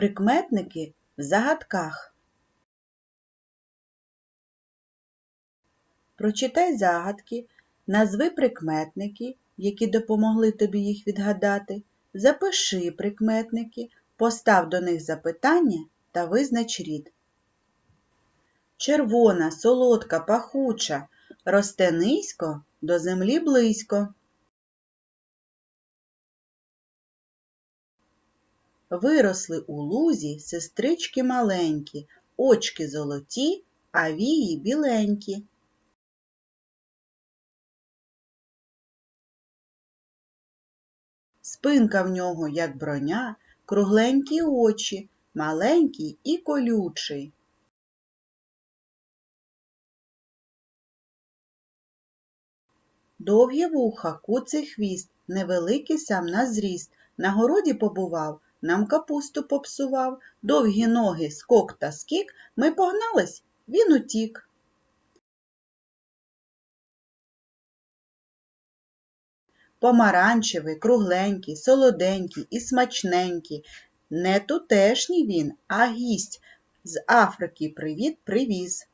Прикметники в загадках. Прочитай загадки, назви прикметники, які допомогли тобі їх відгадати. Запиши прикметники, постав до них запитання та визнач рід. Червона, солодка, пахуча, росте низько, до землі близько. Виросли у лузі сестрички маленькі, очки золоті, а вії біленькі. Спинка в нього, як броня, кругленькі очі, маленький і колючий. Довгі вуха, куций хвіст, невеликий сам на зріст. На городі побував, нам капусту попсував, довгі ноги, скок та скік, ми погнались, він утік. Помаранчевий, кругленький, солоденький і смачненький. Не тутешній він, а гість. З Африки привіт привіз.